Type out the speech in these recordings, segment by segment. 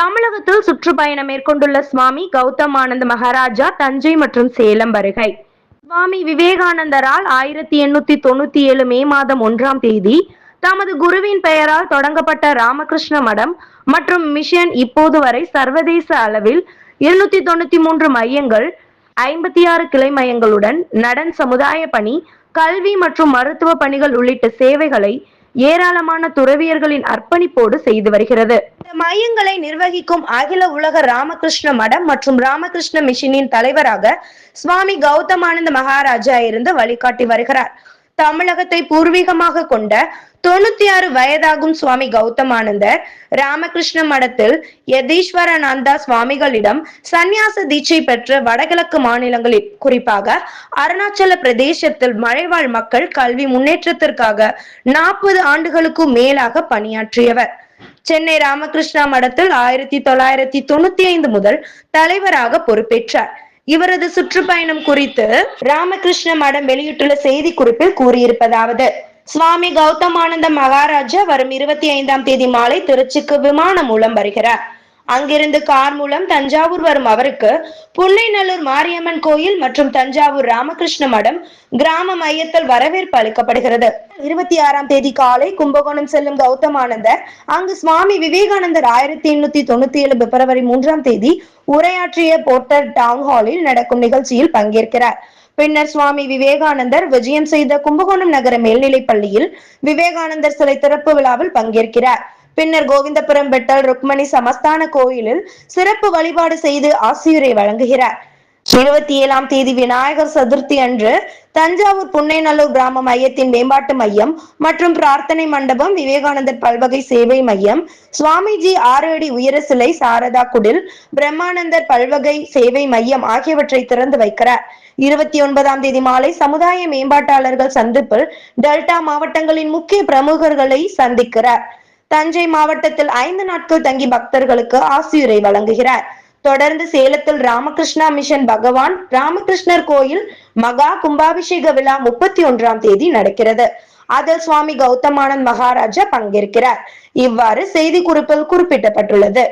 தமிழகத்தில் சுற்றுப்பயணம் மேற்கொண்டுள்ள சுவாமி கௌதமானந்த மகாராஜா தஞ்சை மற்றும் சேலம் வருகை. சுவாமி விவேகானந்தரால் ஆயிரத்தி எண்ணூத்தி தொண்ணூத்தி ஏழு மே மாதம் ஒன்றாம் தேதி தமது குருவின் பெயரால் தொடங்கப்பட்ட ராமகிருஷ்ண மடம் மற்றும் மிஷன் இப்போது வரை சர்வதேச அளவில் இருநூத்தி தொண்ணூத்தி மூன்று மையங்கள் ஐம்பத்தி ஆறு கிளை மையங்களுடன் நடன் சமுதாய பணி கல்வி மற்றும் மருத்துவ பணிகள் உள்ளிட்ட சேவைகளை ஏராளமான துறவியர்களின் அர்ப்பணிப்போடு செய்து வருகிறது. இந்த மையங்களை நிர்வகிக்கும் அகில உலக ராமகிருஷ்ண மடம் மற்றும் ராமகிருஷ்ண மிஷனின் தலைவராக சுவாமி கௌதமானந்த மகாராஜா இருந்து வழிகாட்டி வருகிறார். தமிழகத்தை பூர்வீகமாக கொண்ட தொண்ணூத்தி ஆறு வயதாகும் சுவாமி கௌதமானந்தர் ராமகிருஷ்ண மடத்தில் யதீஸ்வரானந்தா சுவாமிகளிடம் சந்நியாச தீட்சை பெற்ற வடகிழக்கு மாநிலங்களில் குறிப்பாக அருணாச்சல பிரதேசத்தில் மழைவாழ் மக்கள் கல்வி முன்னேற்றத்திற்காக நாற்பது ஆண்டுகளுக்கும் மேலாக பணியாற்றியவர். சென்னை ராமகிருஷ்ணா மடத்தில் ஆயிரத்தி தொள்ளாயிரத்தி தொண்ணூத்தி ஐந்து முதல் தலைவராக பொறுப்பேற்றார். இவரது சுற்றுப்பயணம் குறித்து ராமகிருஷ்ண மடம் வெளியிட்டுள்ள செய்தி குறிப்பில் கூறியிருப்பதாவது சுவாமி கௌதமானந்த மகாராஜா வரும் இருபத்தி ஐந்தாம் தேதி மாலை திருச்சிக்கு விமானம் மூலம் வருகிறார். அங்கிருந்து கார் மூலம் தஞ்சாவூர் வரும் அவருக்கு புன்னைநல்லூர் மாரியம்மன் கோயில் மற்றும் தஞ்சாவூர் ராமகிருஷ்ண மடம் கிராம மையத்தில் வரவேற்பு அளிக்கப்படுகிறது. இருபத்தி ஆறாம் தேதி காலை கும்பகோணம் செல்லும் கௌதமானந்தர் அங்கு சுவாமி விவேகானந்தர் ஆயிரத்தி எண்ணூத்தி தொண்ணூத்தி ஏழு பிப்ரவரி மூன்றாம் தேதி உரையாற்றிய போர்ட்டர் டவுன் ஹாலில் நடக்கும் நிகழ்ச்சியில் பங்கேற்கிறார். பின்னர் சுவாமி விவேகானந்தர் விஜயம் செய்த கும்பகோணம் நகர மேல்நிலைப் பள்ளியில் விவேகானந்தர் சிலை திறப்பு விழாவில் பங்கேற்கிறார். பின்னர் கோவிந்தபுரம் பெட்டல் ருக்மணி சமஸ்தான கோயிலில் சிறப்பு வழிபாடு செய்து ஆசியுரை வழங்குகிறார். இருபத்தி ஏழாம் தேதி விநாயகர் சதுர்த்தி அன்று தஞ்சாவூர் புன்னைநல்லூர் கிராம மையத்தின் மேம்பாட்டு மையம் மற்றும் பிரார்த்தனை மண்டபம் விவேகானந்தர் பல்வகை சேவை மையம் சுவாமிஜி ஆறு அடி உயர சிலை சாரதா குடில் பிரம்மானந்தர் பல்வகை சேவை மையம் ஆகியவற்றை திறந்து வைக்கிறார். இருபத்தி ஒன்பதாம் தேதி மாலை சமுதாய மேம்பாட்டாளர்கள் சந்திப்பில் டெல்டா மாவட்டங்களின் முக்கிய பிரமுகர்களை சந்திக்கிறார். தஞ்சை மாவட்டத்தில் ஐந்து நாட்கள் தங்கி பக்தர்களுக்கு ஆசியுரை வழங்குகிறார். தொடர்ந்து சேலத்தில் ராமகிருஷ்ணா மிஷன் பகவான் ராமகிருஷ்ணர் கோயில் மகா கும்பாபிஷேக விழா முப்பத்தி ஒன்றாம் தேதி நடக்கிறது. அதில் சுவாமி கௌதமானந்த் மகாராஜா பங்கேற்கிறார். இவ்வாறு செய்தி குறிப்பில் குறிப்பிடப்பட்டுள்ளது.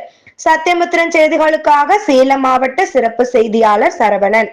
சத்தியமுத்திரன் செய்திகளுக்காக சேலம் மாவட்ட சிறப்பு செய்தியாளர் சரவணன்.